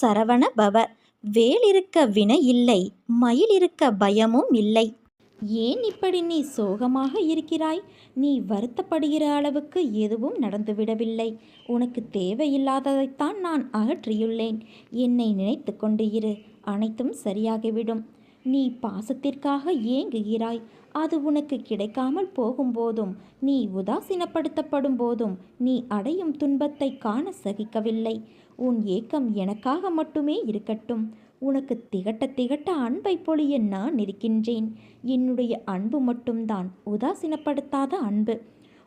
சரவண பவ. வேல் இருக்க வினை இல்லை மயில் இருக்க பயமும் இல்லை. ஏன் இப்படி நீ சோகமாக இருக்கிறாய்? நீ வருத்தப்படுகிற அளவுக்கு எதுவும் நடந்துவிடவில்லை உனக்கு தேவையில்லாததைத்தான் நான் அகற்றியுள்ளேன். என்னை நினைத்து கொண்டு இரு அனைத்தும் சரியாகிவிடும். நீ பாசத்திற்காக ஏங்குகிறாய். அது உனக்கு கிடைக்காமல் போகும்போதும் நீ உதாசீனப்படுத்தப்படும் போதும் நீ அடையும் துன்பத்தை காண சகிக்கவில்லை. உன் ஏக்கம் எனக்காக மட்டுமே இருக்கட்டும். உனக்கு திகட்ட திகட்ட அன்பை பொழிய நான் இருக்கின்றேன். என்னுடைய அன்பு மட்டும்தான் உதாசீனப்படுத்தாத அன்பு.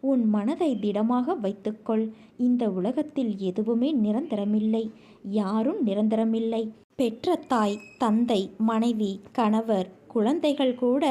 உன் மனதை திடமாக வைத்துக்கொள். இந்த உலகத்தில் எதுவுமே நிரந்தரமில்லை. யாரும் நிரந்தரமில்லை. பெற்ற தாய் தந்தை மனைவி கணவர் குழந்தைகள் கூட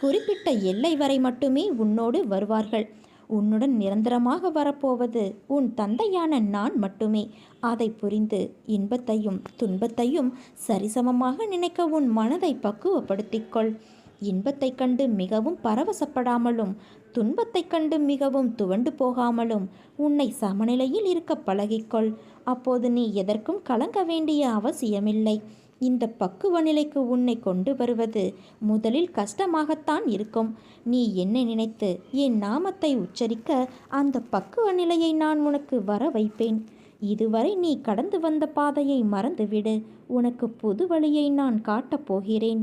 குறிப்பிட்ட எல்லை வரை மட்டுமே உன்னோடு வருவார்கள். உன்னுடன் நிரந்தரமாக வரப்போவது உன் தந்தையான நான் மட்டுமே. அதை புரிந்து இன்பத்தையும் துன்பத்தையும் சரிசமமாக நினைக்க உன் மனதை பக்குவப்படுத்திக்கொள். இன்பத்தைக் கண்டு மிகவும் பரவசப்படாமலும் துன்பத்தைக் கண்டு மிகவும் துவண்டு போகாமலும் உன்னை சமநிலையில் இருக்க பழகிக்கொள். அப்போது நீ எதற்கும் கலங்க வேண்டிய அவசியமில்லை. இந்த பக்குவ நிலைக்கு உன்னை கொண்டு வருவது முதலில் கஷ்டமாகத்தான் இருக்கும். நீ என்னை நினைத்து என் நாமத்தை உச்சரிக்க அந்த பக்குவ நிலையை நான் உனக்கு வர வைப்பேன். இதுவரை நீ கடந்து வந்த பாதையை மறந்துவிடு. உனக்கு புது வழியை நான் காட்டப் போகிறேன்.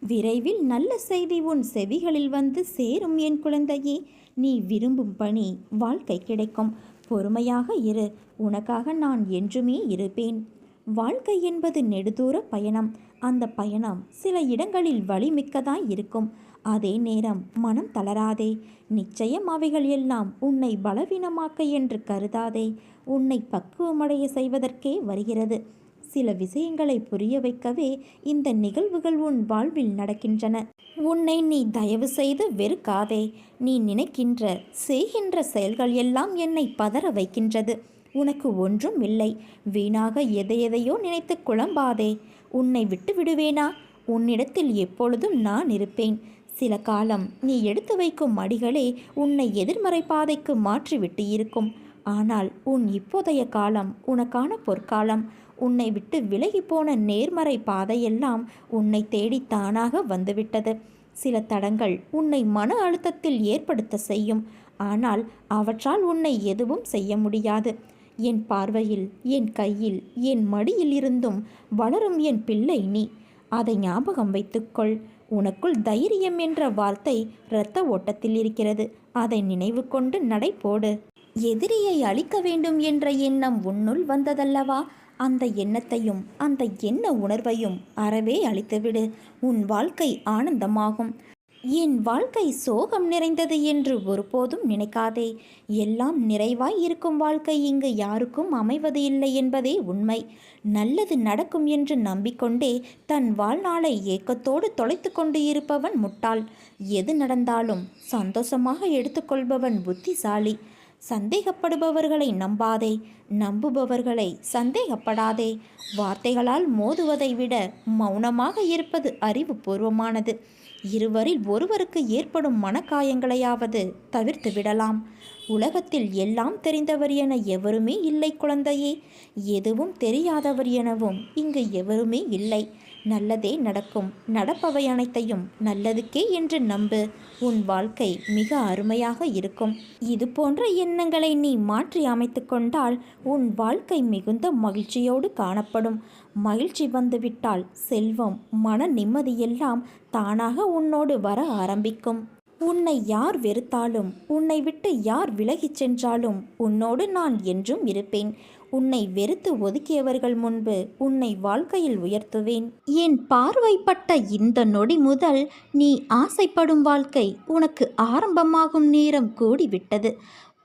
விரைவில் நல்ல செய்தி உன் செவிகளில் வந்து சேரும் என் குழந்தையே. நீ விரும்பும் பணி வாழ்க்கை கிடைக்கும். பொறுமையாக இரு. உனக்காக நான் என்றுமே இருப்பேன். வாழ்க்கை என்பது நெடுதூர பயணம். அந்த பயணம் சில இடங்களில் வலிமிக்கதாய் இருக்கும். அதே நேரம் மனம் தளராதே. நிச்சயம் அவைகள் எல்லாம் உன்னை பலவீனமாக்க என்று கருதாதே. உன்னை பக்குவமடைய செய்வதற்கே வருகிறது. சில விஷயங்களை புரிய வைக்கவே இந்த நிகழ்வுகள் உன் வாழ்வில் நடக்கின்றன. உன்னை நீ தயவு செய்து வெறுக்காதே. நீ நினைக்கின்ற செய்கின்ற செயல்கள் எல்லாம் என்னை பதற வைக்கின்றது. உனக்கு ஒன்றும் இல்லை. வீணாக எதையெதையோ நினைத்து குழம்பாதே. உன்னை விட்டு விடுவேனா? உன்னிடத்தில் எப்பொழுதும் நான் இருப்பேன். சில காலம் நீ எடுத்து வைக்கும் மடிகளே உன்னை எதிர்மறை பாதைக்கு மாற்றிவிட்டு இருக்கும். ஆனால் உன் இப்போதைய காலம் உனக்கான பொற்காலம். உன்னை விட்டு விலகி போன நேர்மறை பாதையெல்லாம் உன்னை தேடி தானாக வந்துவிட்டது. சில தடங்கள் உன்னை மன அழுத்தத்தில் ஏற்படுத்த செய்யும். ஆனால் அவற்றால் உன்னை எதுவும் செய்ய முடியாது. என் பார்வையில் என் கையில் என் மடியில் இருந்தும் வளரும் என் பிள்ளை நீ. அதை ஞாபகம் வைத்துக்கொள். உனக்குள் தைரியம் என்ற வார்த்தை இரத்த ஓட்டத்தில் இருக்கிறது. அதை நினைவு கொண்டு நடை போடு. எதிரியை அழிக்க வேண்டும் என்ற எண்ணம் உன்னுள் வந்ததல்லவா? அந்த எண்ணத்தையும் அந்த எண்ண உணர்வையும் அறவே அழித்துவிடு. உன் வாழ்க்கை ஆனந்தமாகும். என் வாழ்க்கை சோகம் நிறைந்தது என்று ஒருபோதும் நினைக்காதே. எல்லாம் நிறைவாய் இருக்கும் வாழ்க்கை இங்கு யாருக்கும் அமைவது இல்லை என்பதே உண்மை. நல்லது நடக்கும் என்று நம்பிக்கொண்டே தன் வாழ்நாளை ஏக்கத்தோடு தொலைத்து கொண்டு இருப்பவன் முட்டாள். எது நடந்தாலும் சந்தோஷமாக எடுத்துக்கொள்பவன் புத்திசாலி. சந்தேகப்படுபவர்களை நம்பாதே நம்புபவர்களை சந்தேகப்படாதே. வார்த்தைகளால் மோதுவதை விட மௌனமாக இருப்பது அறிவுபூர்வமானது. இருவரில் ஒருவருக்கு ஏற்படும் மனக்காயங்களையாவது தவிர்த்து விடலாம். உலகத்தில் எல்லாம் தெரிந்தவர் என எவருமே இல்லை குழந்தையே. எதுவும் தெரியாதவர் எனவும் இங்கு எவருமே இல்லை. நல்லதே நடக்கும். நடப்பவை அனைத்தையும் நல்லதுக்கே என்று நம்பு. உன் வாழ்க்கை மிக அருமையாக இருக்கும். இது போன்ற எண்ணங்களை நீ மாற்றி அமைத்து கொண்டால் உன் வாழ்க்கை மிகுந்த மகிழ்ச்சியோடு காணப்படும். மகிழ்ச்சி வந்துவிட்டால் செல்வம் மன நிம்மதியெல்லாம் தானாக உன்னோடு வர ஆரம்பிக்கும். உன்னை யார் வெறுத்தாலும் உன்னை விட்டு யார் விலகிச் சென்றாலும் உன்னோடு நான் என்றும் இருப்பேன். உன்னை வெறுத்து ஒதுக்கியவர்கள் முன்பு உன்னை வாழ்க்கையில் உயர்த்துவேன். என் பார்வைப்பட்ட இந்த நொடி முதல் நீ ஆசைப்படும் வாழ்க்கை உனக்கு ஆரம்பமாகும் நேரம் கூடிவிட்டது.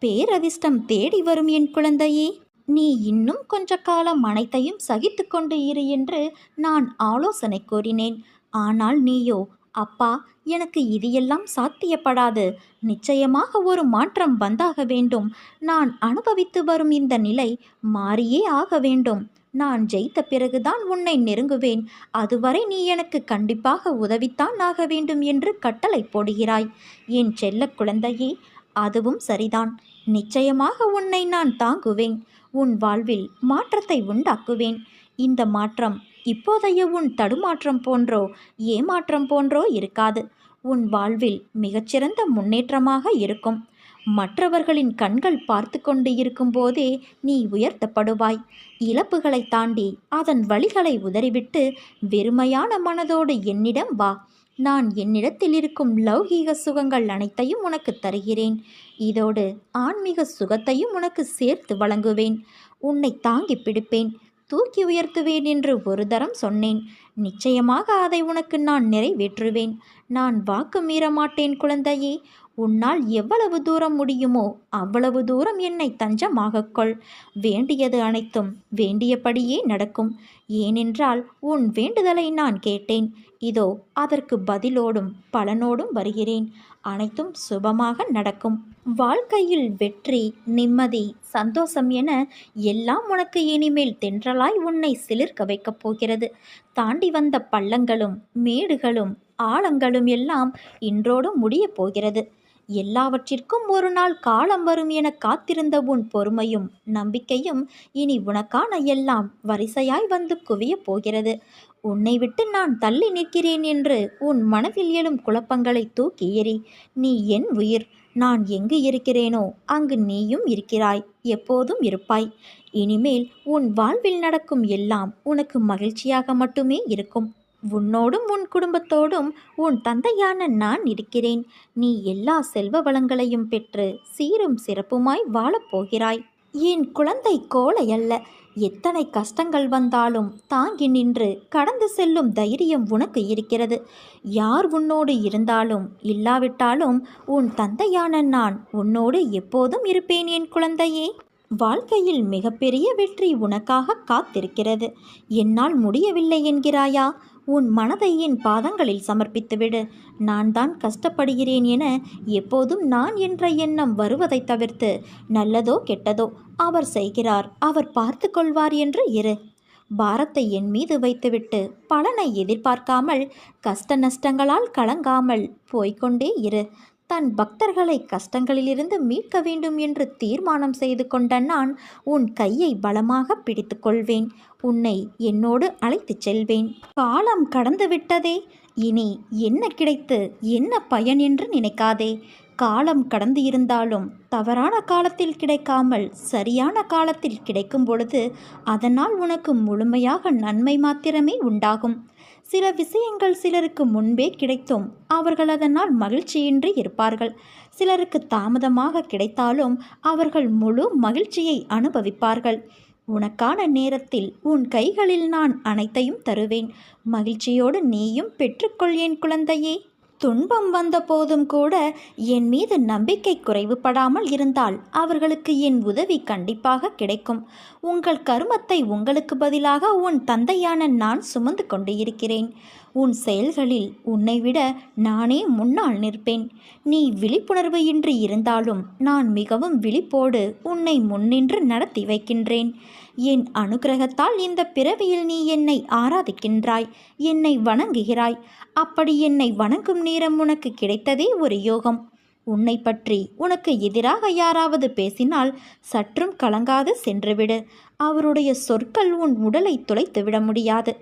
பேரதிர்ஷ்டம் தேடி வரும் என் குழந்தையே நீ இன்னும் கொஞ்ச காலம் அனைத்தையும் சகித்து கொண்டு இரு என்று நான் ஆலோசனை கூறினேன். ஆனால் நீயோ அப்பா எனக்கு இது எல்லாம் சாத்தியப்படாது. நிச்சயமாக ஒரு மாற்றம் வந்தாக வேண்டும். நான் அனுபவித்து வரும் இந்த நிலை மாறியே ஆக வேண்டும். நான் ஜெயித்த பிறகுதான் உன்னை நெருங்குவேன். அதுவரை நீ எனக்கு கண்டிப்பாக உதவித்தான் ஆக வேண்டும் என்று கட்டளை போடுகிறாய். என் செல்ல குழந்தையே அதுவும் சரிதான். நிச்சயமாக உன்னை நான் தாங்குவேன். உன் வாழ்வில் மாற்றத்தை உண்டாக்குவேன். இந்த மாற்றம் இப்போதைய உன் தடுமாற்றம் போன்றோ ஏமாற்றம் போன்றோ இருக்காது. உன் வாழ்வில் மிகச்சிறந்த முன்னேற்றமாக இருக்கும். மற்றவர்களின் கண்கள் பார்த்து கொண்டு இருக்கும்போதே நீ உயர்த்தப்படுவாய். இழப்புகளை தாண்டி அதன் வழிகளை உதறிவிட்டு வெறுமையான மனதோடு என்னிடம் வா. நான் என்னிடத்தில் இருக்கும் லௌகீக சுகங்கள் அனைத்தையும் உனக்கு தருகிறேன். இதோடு ஆன்மீக சுகத்தையும் உனக்கு சேர்த்து வழங்குவேன். உன்னை தாங்கி பிடிப்பேன். தூக்கி உயர்த்துவேன் என்று ஒரு தரம் சொன்னேன். நிச்சயமாக அதை உனக்கு நான் நிறைவேற்றுவேன். நான் வாக்கு மீற மாட்டேன் குழந்தையே. உன்னால் எவ்வளவு தூரம் முடியுமோ அவ்வளவு தூரம் என்னை தஞ்சமாகக்கொள் வேண்டியது அனைத்தும் வேண்டியபடியே நடக்கும். ஏனென்றால் உன் வேண்டுதலை நான் கேட்டேன். இதோ அதற்கு பதிலோடும் பலனோடும் வருகிறேன். அனைத்தும் சுபமாக நடக்கும். வாழ்க்கையில் வெற்றி நிம்மதி சந்தோஷம் என எல்லாம் உனக்கு இனிமேல் தென்றலாய் உன்னை சிலிர்க்க வைக்கப் போகிறது. தாண்டி வந்த பள்ளங்களும் மேடுகளும் ஆழங்களும் எல்லாம் இன்றோடு முடியப் போகிறது. எல்லாவற்றிற்கும் ஒரு நாள் காலம் வரும் என காத்திருந்த உன் பொறுமையும் நம்பிக்கையும் இனி உனக்கான எல்லாம் வரிசையாய் வந்து குவியப் போகிறது. உன்னை விட்டு நான் தள்ளி நிற்கிறேன் என்று உன் மனதில் எழும் குழப்பங்களை தூக்கி எறி நீ என் உயிர். நான் எங்கு இருக்கிறேனோ அங்கு நீயும் இருக்கிறாய். எப்போதும் இருப்பாய். இனிமேல் உன் வாழ்வில் நடக்கும் எல்லாம் உனக்கு மகிழ்ச்சியாக மட்டுமே இருக்கும். உன்னோடும் உன் குடும்பத்தோடும் உன் தந்தையான நான் இருக்கிறேன். நீ எல்லா செல்வ வளங்களையும் பெற்று சீரும் சிறப்புமாய் வாழப்போகிறாய் என் குழந்தை கோலை அல்ல. எத்தனை கஷ்டங்கள் வந்தாலும் தாங்கி நின்று கடந்து செல்லும் தைரியம் உனக்கு இருக்கிறது. யார் உன்னோடு இருந்தாலும் இல்லாவிட்டாலும் உன் தந்தையான நான் உன்னோடு எப்போதும் இருப்பேன் என் குழந்தையே. வாழ்க்கையில் மிகப்பெரிய வெற்றி உனக்காக காத்திருக்கிறது. என்னால் முடியவில்லை என்கிறாயா? உன் மனதை என் பாதங்களில் சமர்ப்பித்துவிடு. நான் தான் கஷ்டப்படுகிறேன் என எப்போதும் நான் என்ற எண்ணம் வருவதை தவிர்த்து நல்லதோ கெட்டதோ அவர் செய்கிறார் அவர் பார்த்து கொள்வார் என்று இரு. பாரத்தை என் மீது வைத்துவிட்டு பலனை எதிர்பார்க்காமல் கஷ்ட நஷ்டங்களால் கலங்காமல் போய்கொண்டே இரு. தன் பக்தர்களை கஷ்டங்களிலிருந்து மீட்க வேண்டும் என்று தீர்மானம் செய்து கொண்ட நான் உன் கையை பலமாக பிடித்து கொள்வேன் உன்னை என்னோடு அழைத்துச் செல்வேன். காலம் கடந்து விட்டதே. இனி என்ன கிடைத்து என்ன பயன் என்று நினைக்காதே. காலம் கடந்து இருந்தாலும் தவறான காலத்தில் கிடைக்காமல் சரியான காலத்தில் கிடைக்கும் பொழுது அதனால் உனக்கு முழுமையாக நன்மை மாத்திரமே உண்டாகும். சில விஷயங்கள் சிலருக்கு முன்பே கிடைத்தும் அவர்கள் அதனால் மகிழ்ச்சியின்றி இருப்பார்கள். சிலருக்கு தாமதமாக கிடைத்தாலும் அவர்கள் முழு மகிழ்ச்சியை அனுபவிப்பார்கள். உனக்கான நேரத்தில் உன் கைகளில் நான் அனைத்தையும் தருவேன். மகிழ்ச்சியோடு நீயும் பெற்றுக்கொள் என் குழந்தையே. துன்பம் வந்த போதும் கூட என் மீது நம்பிக்கை குறைவுபடாமல் இருந்தால் அவர்களுக்கு என் உதவி கண்டிப்பாக கிடைக்கும். உங்கள் கருமத்தை உங்களுக்கு பதிலாக உன் தந்தையான நான் சுமந்து கொண்டு இருக்கிறேன். உன் செயல்களில் உன்னை விட நானே முன்னால் நிற்பேன். நீ விழிப்புணர்வு இன்றி இருந்தாலும் நான் மிகவும் விழிப்போடு உன்னை முன்னின்று நடத்தி வைக்கின்றேன். என் அனுகிரகத்தால் இந்த பிறவியில் நீ என்னை ஆராதிக்கின்றாய் என்னை வணங்குகிறாய். அப்படி என்னை வணங்கும் நேரம் உனக்கு கிடைத்ததே ஒரு யோகம். உன்னை பற்றி உனக்கு எதிராக யாராவது பேசினால் சற்றும் கலங்காது சென்றுவிடு அவருடைய சொற்கள் உன் உடலை துளைத்து விட முடியாது.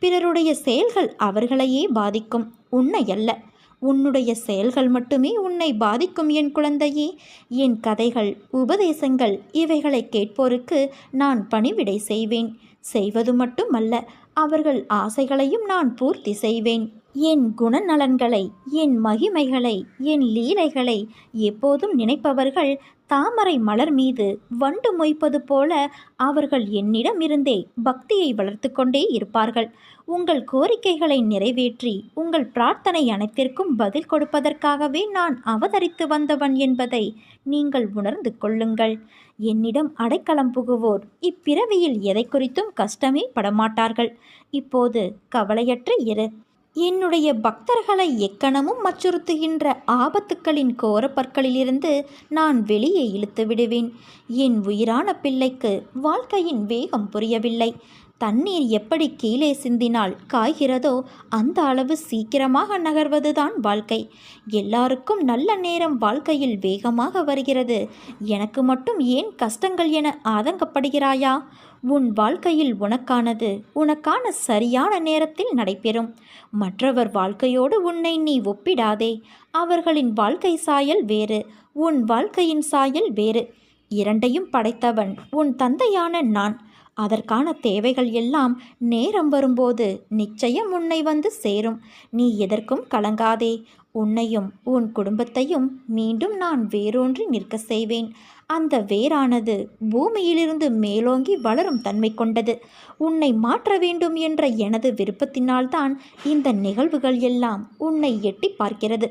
பிறருடைய செயல்கள் அவர்களையே பாதிக்கும். உன்னை அல்ல. உன்னுடைய செயல்கள் மட்டுமே உன்னை பாதிக்கும் என் குழந்தையே. என் கதைகள் உபதேசங்கள் இவைகளை கேட்போருக்கு நான் பணிவிடை செய்வேன். செய்வது மட்டுமல்ல அவர்கள் ஆசைகளையும் நான் பூர்த்தி செய்வேன். என் குணநலன்களை என் மகிமைகளை என் லீலைகளை எப்போதும் நினைப்பவர்கள் தாமரை மலர் மீது வண்டு மொய்ப்பது போல அவர்கள் என்னிடமிருந்தே பக்தியை வளர்த்து கொண்டே இருப்பார்கள். உங்கள் கோரிக்கைகளை நிறைவேற்றி உங்கள் பிரார்த்தனை அனைத்திற்கும் பதில் கொடுப்பதற்காகவே நான் அவதரித்து வந்தவன் என்பதை நீங்கள் உணர்ந்து கொள்ளுங்கள். என்னிடம் அடைக்கலம் புகுவோர் இப்பிறவியில் எதை குறித்தும் கஷ்டமே படமாட்டார்கள். இப்போது கவலையற்று இரு. என்னுடைய பக்தர்களை எக்கணமும் அச்சுறுத்துகின்ற ஆபத்துக்களின் கோரப்பற்களிலிருந்து நான் வெளியே இழுத்து விடுவேன். என் உயிரான பிள்ளைக்கு வாழ்க்கையின் வேகம் புரியவில்லை. தண்ணீர் எப்படி கீழே சிந்தினால் காய்கிறதோ அந்த அளவு சீக்கிரமாக நகர்வதுதான் வாழ்க்கை. எல்லாருக்கும் நல்ல நேரம் வாழ்க்கையில் வேகமாக வருகிறது. எனக்கு மட்டும் ஏன் கஷ்டங்கள் என ஆதங்கப்படுகிறாயா? உன் வாழ்க்கையில் உனக்கானது உனக்கான சரியான நேரத்தில் நடைபெறும். மற்றவர் வாழ்க்கையோடு உன்னை நீ ஒப்பிடாதே. அவர்களின் வாழ்க்கை சாயல் வேறு உன் வாழ்க்கையின் சாயல் வேறு. இரண்டையும் படைத்தவன் உன் தந்தையான நான். அதற்கான தேவைகள் எல்லாம் நேரம் வரும்போது நிச்சயம் உன்னை வந்து சேரும். நீ எதற்கும் கலங்காதே. உன்னையும் உன் குடும்பத்தையும் மீண்டும் நான் வேரூன்றி நிற்க செய்வேன். அந்த வேரானது பூமியிலிருந்து மேலோங்கி வளரும் தன்மை கொண்டது. உன்னை மாற்ற வேண்டும் என்ற எனது விருப்பத்தினால்தான் இந்த நிகழ்வுகள் எல்லாம் உன்னை எட்டி பார்க்கிறது.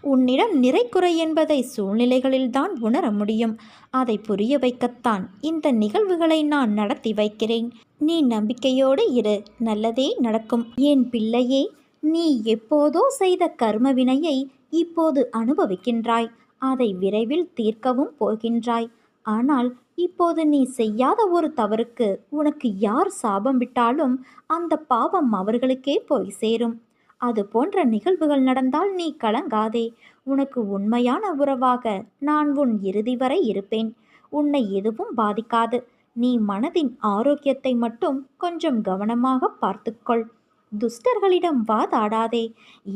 உன்னிடம் நிறைக்குறை என்பதை சூழ்நிலைகளில்தான் உணர முடியும். அதை புரிய வைக்கத்தான் இந்த நிகழ்வுகளை நான் நடத்தி வைக்கிறேன். நீ நம்பிக்கையோடு இரு. நல்லதே நடக்கும். என் பிள்ளையே நீ எப்போதோ செய்த கர்ம வினையை இப்போது அனுபவிக்கின்றாய். அதை விரைவில் தீர்க்கவும் போகின்றாய். ஆனால் இப்போது நீ செய்யாத ஒரு தவறுக்கு உனக்கு யார் சாபம் விட்டாலும் அந்த பாவம் அவர்களுக்கே போய் சேரும். அது போன்ற நிகழ்வுகள் நடந்தால் நீ கலங்காதே. உனக்கு உண்மையான உறவாக நான் உன் இறுதி வரை இருப்பேன். உன்னை எதுவும் பாதிக்காது. நீ மனதின் ஆரோக்கியத்தை மட்டும் கொஞ்சம் கவனமாக பார்த்துக்கொள். துஷ்டர்களிடம் வாதாடாதே.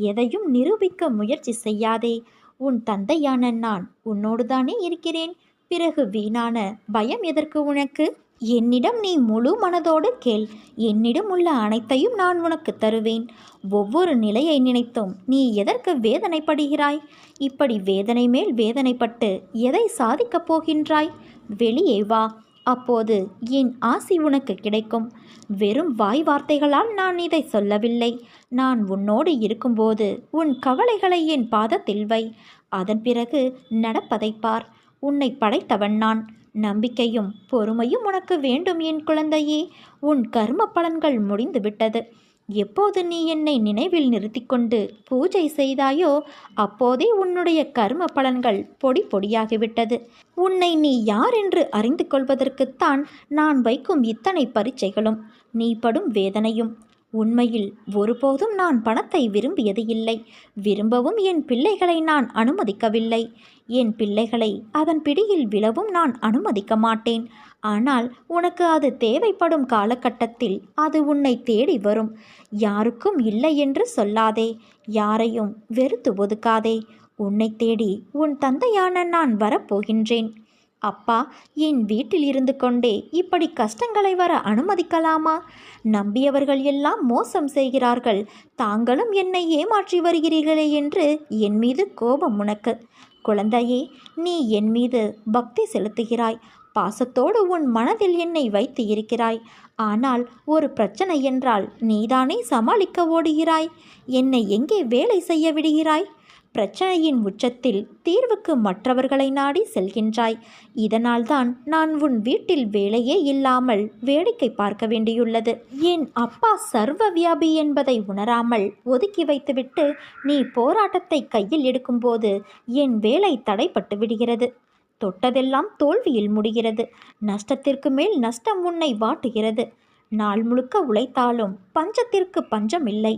எதையும் நிரூபிக்க முயற்சி செய்யாதே. உன் தந்தையான நான் உன்னோடுதானே இருக்கிறேன். பிறகு வீணான பயம் எதற்கு உனக்கு? என்னிடம் நீ முழு மனதோடு கேள். என்னிடம் உள்ள அனைத்தையும் நான் உனக்கு தருவேன். ஒவ்வொரு நிலையை நினைத்தும் நீ எதற்கு வேதனைப்படுகிறாய்? இப்படி வேதனை மேல் வேதனைப்பட்டு எதை சாதிக்கப் போகின்றாய்? வெளியே வா. அப்போது என் ஆசி உனக்கு கிடைக்கும். வெறும் வாய் வார்த்தைகளால் நான் இதை சொல்லவில்லை. நான் உன்னோடு இருக்கும்போது உன் கவலைகளை என் பாதத்தில் வை. அதன் பிறகு நடப்பதை பார். உன்னை படைத்தவன் நான். நம்பிக்கையும் பொறுமையும் உனக்கு வேண்டும் என் குழந்தையே. உன் கர்ம பலன்கள் முடிந்துவிட்டது. எப்போது நீ என்னை நினைவில் நிறுத்திக்கொண்டு பூஜை செய்தாயோ அப்போதே உன்னுடைய கர்ம பலன்கள் பொடி பொடியாகிவிட்டது. உன்னை நீ யார் என்று அறிந்து கொள்வதற்குத்தான் நான் வைக்கும் இத்தனை பரீட்சைகளும். நீ படும் வேதனையும். உண்மையில் ஒருபோதும் நான் பணத்தை விரும்பியது இல்லை. விரும்பவும் என் பிள்ளைகளை நான் அனுமதிக்கவில்லை. என் பிள்ளைகளை அதன் பிடியில் விழவும் நான் அனுமதிக்க மாட்டேன். ஆனால் உனக்கு அது தேவைப்படும் காலகட்டத்தில் அது உன்னை தேடி வரும். யாருக்கும் இல்லை என்று சொல்லாதே. யாரையும் வெறுத்து ஒதுக்காதே. உன்னை தேடி உன் தந்தையான நான் வரப்போகின்றேன். அப்பா என் வீட்டில் இருந்து கொண்டே இப்படி கஷ்டங்களை வர அனுமதிக்கலாமா? நம்பியவர்கள் எல்லாம் மோசம் செய்கிறார்கள். தாங்களும் என்னை ஏமாற்றி வருகிறீர்களே என்று என் மீது கோபம் உனக்கு. குழந்தையே நீ என் மீது பக்தி செலுத்துகிறாய். பாசத்தோடு உன் மனதில் என்னை வைத்து இருக்கிறாய். ஆனால் ஒரு பிரச்சனை என்றால் நீதானே சமாளிக்க ஓடுகிறாய்? என்னை எங்கே வேலை செய்ய விடுகிறாய்? பிரச்சனையின் உச்சத்தில் தீர்வுக்கு மற்றவர்களை நாடி செல்கின்றாய். இதனால்தான் நான் உன் வீட்டில் வேலையே இல்லாமல் வேடிக்கை பார்க்க வேண்டியுள்ளது. என் அப்பா சர்வ வியாபி என்பதை உணராமல் ஒதுக்கி வைத்துவிட்டு நீ போராட்டத்தை கையில் எடுக்கும்போது என் வேலை தடைப்பட்டு விடுகிறது. தொட்டதெல்லாம் தோல்வியில் முடிகிறது. நஷ்டத்திற்கு மேல் நஷ்டம் உன்னை வாட்டுகிறது. நாள் முழுக்க உழைத்தாலும் பஞ்சத்திற்கு பஞ்சம் இல்லை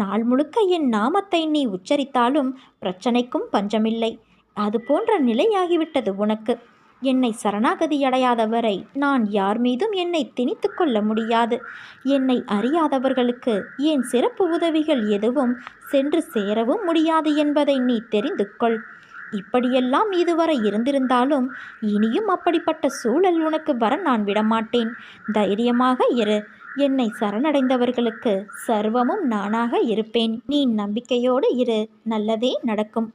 நாள் முழுக்க என் நாமத்தை நீ உச்சரித்தாலும் பிரச்சனைக்கும் பஞ்சமில்லை. அது போன்ற நிலையாகிவிட்டது உனக்கு. என்னை சரணாகதி அடையாதவரை நான் யார் மீதும் என்னை திணித்து கொள்ள முடியாது. என்னை அறியாதவர்களுக்கு என் சிறப்பு உதவிகள் எதுவும் சென்று சேரவும் முடியாது என்பதை நீ தெரிந்து கொள். இப்படியெல்லாம் இதுவரை இருந்திருந்தாலும் இனியும் அப்படிப்பட்ட சூழல் உனக்கு வர நான் விடமாட்டேன். தைரியமாக இரு. என்னை சரணடைந்தவர்களுக்கு சர்வமும் நானாக இருப்பேன். நீ நம்பிக்கையோடு இரு. நல்லதே நடக்கும்.